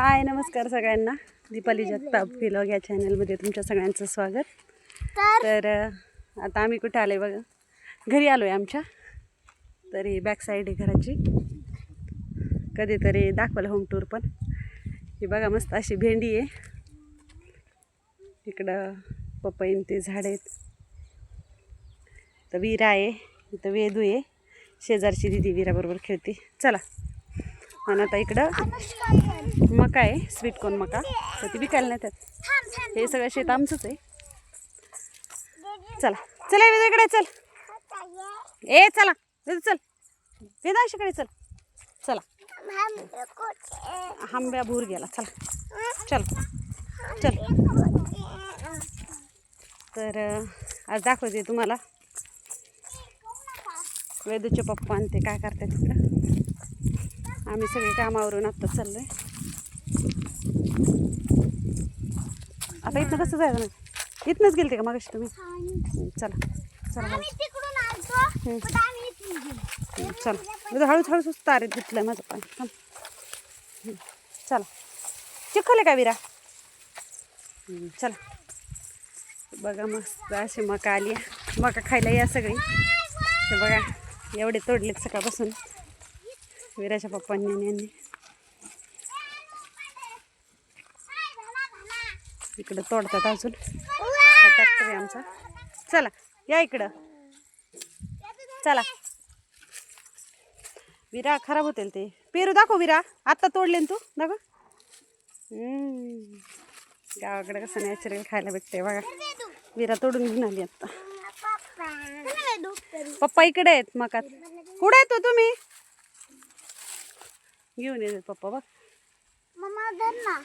हाय नमस्कार सगळ्यांना. दीपाली जगताप व्हिलॉग या चॅनलमध्ये तुमच्या सगळ्यांचं स्वागत. तर आता आम्ही कुठे आलो आहे बघा? घरी आलो आहे आमच्या. तर ही बॅक साईड आहे घराची. कधीतरी दाखवाल होम टूर पण. ही बघा मस्त अशी भेंडी आहे. इकडं पपईन ते झाड आहेत. तर विरा आहे इथं वेदू आहे. शेजारची दिदी विराबरोबर खेळते. चला. आणि आता इकडं. मका आहे स्वीट कॉर्न मका. तर ती विकायला नाही त्यात. हे सगळं शेत आमचंच आहे. चला. चला वेदा इकडे चल. ए चला. वेदा चल. वेदा शिकडे चल. चला. आंब्या भूर गेला. चला. चल. चल. तर आज दाखवते तुम्हाला. वेदूचे पप्पा आणि ते काय करतात तिकडं आम्ही सगळे कामावरून आत्ता चाललोय. आता इथनं कसं जायचं नाही? इथनंच गेलते का मागाशी तुम्ही? चला चला चला. वेदू हळूच हळूच तारेत घेतलंय माझं पाय थांब. चला. चिखल का विरा? चला. बघा मस्त अशी मका आली. आहे. मका खायला या सगळी. बघा एवढे तोडलेत सकाळपासून. विराच्या पप्पांनी आणि यांनी. इकडं तोडतात अजून. हा ट्रॅक्टर आहे आमचा. चला या इकडं. चला. विरा खराब होतील ते. पेरू दाखव विरा. आत्ता तोडले ना तू दाखव हम्म. गावाकडे कसं नॅचरल खायला भेटते बघा. विरा तोडून घेऊन आली आत्ता. पप्पा. इकडे आहेत मकात. कुठे येतो तुम्ही? घेऊन येतात पप्पा बघ. मम्मा धर ना.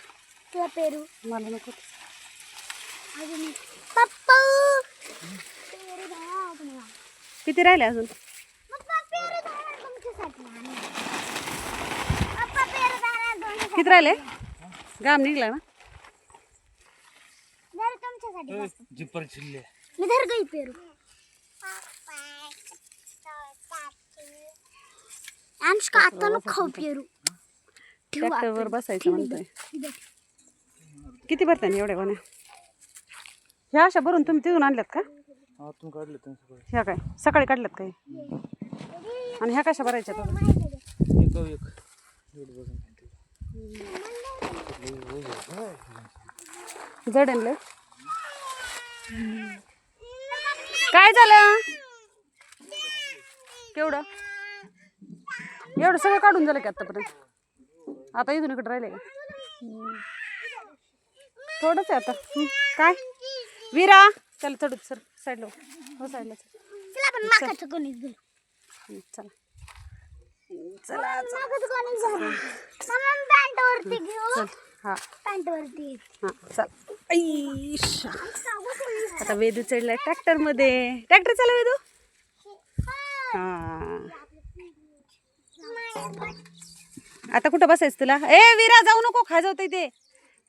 तुला पेरू. मला नको. अजून पप्पा! पेरू धरा तुम्हाला. किती राहिले अजून? पप्पा पेरू धरा तुमच्यासाठी. आणले. पप्पा पेरू धरा तुमच्यासाठी. किती राहिले? गाम निघला ना? धर तुमच्यासाठी बस. जिपर चिल्ले मी धर गई पेरू. अनुष्का आता नको खाऊ पेरू. ट्रॅक्टरवर बसायचं म्हणतोय. किती भरते ना एवढ्या गोण्या ह्या अशा भरून तुम्ही तिथून आणल्यात का? आतून काढले ह्या काय? सकाळी काढल्यात काय? आणि ह्या कशा भरायच्या आता? एक एक. दीड डझन जड आणलं? काय झालं? केवढं? एवढं सगळं काढून झालं की आतापर्यंत? आता इथून इकडे राहिले. थोडंच आहे आता. काय? विरा! चल चढू सर साईडला हो साईडला चल. चला चला. हां. हां चल. आता वेदू चढलाय ट्रॅक्टरमध्ये. ट्रॅक्टर चालू वेदू. हां आता कुठं बसायचं तुला? ए विरा जाऊ नको खाजवते ते.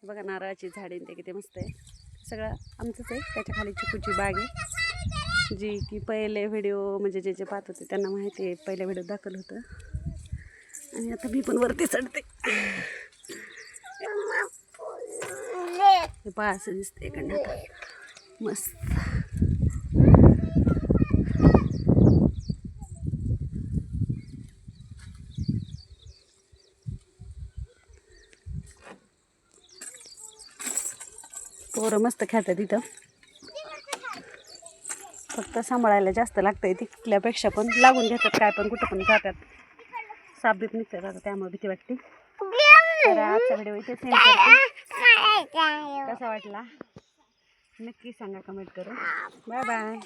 बघा नारळाची झाडे ते किती मस्त आहे. सगळं आमचंच आहे. त्याच्याखाली चिकूची बाग आहे. जी की पहिले व्हिडिओ म्हणजे जे जे पाहत होते त्यांना माहिती आहे. पहिल्या व्हिडिओ दाखल होतं. आणि आता मी पण वरती चढते. हे पहा असं दिसतंय इकडनं मस्त. पोरं मस्त खेळतात इथं. फक्त सांभाळायला जास्त लागतंय तिकल्यापेक्षा पण. लागून घेतात काय पण कुठं पण जातात. साबीत निघतं निघतात आता त्यामुळे भीती वाटते. तर आजचा व्हिडिओ इथे सेंड करते. कसा वाटला? नक्की सांगा कमेंट करून. Bye bye